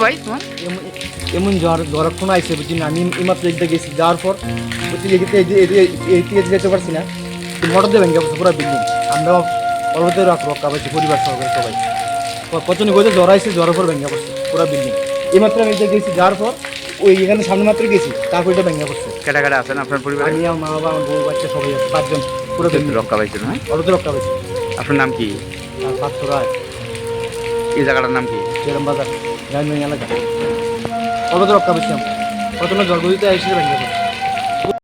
ভাই তোমার? এমন- এমন জ্বর জ্বর আইসে বুঝছি না। আমি এইমাত্র একটু গেছি। যাওয়ার পর বুঝছি এদিকে এদিকে যেতে পারছি না। মোটর দিয়ে ভেঙে পুরো বিল্ডিং আমরা পর্বতের রক্ষা পাইছি পরিবার সহকারে সবাই। কতজন গেছে জ্বর আইসে জ্বরের পর ভেঙে পড়ছে পুরো বিল্ডিং এইমাত্র আমি এটা গেছি যাওয়ার পর ওই এখানে সামনে মাত্র গেছি তারপর এটা ভেঙে পড়ছে। কেটা কেটা আছেন আপনার পরিবারে? আমি আমার মা বাবা আমার বউ বাচ্চা সবাই পাঁচজন পুরো রক্ষা পাইছেন হ্যাঁ? পর্বতের রক্ষা পাইছি। আপনার নাম কি? রায়। এই জায়গাটার নাম কি? জেরাম বাজার গ্রামীণ এলাকা। কত রক্ষা পেয়েছি আমরা কত জলগুলিতে এসে ভেঙে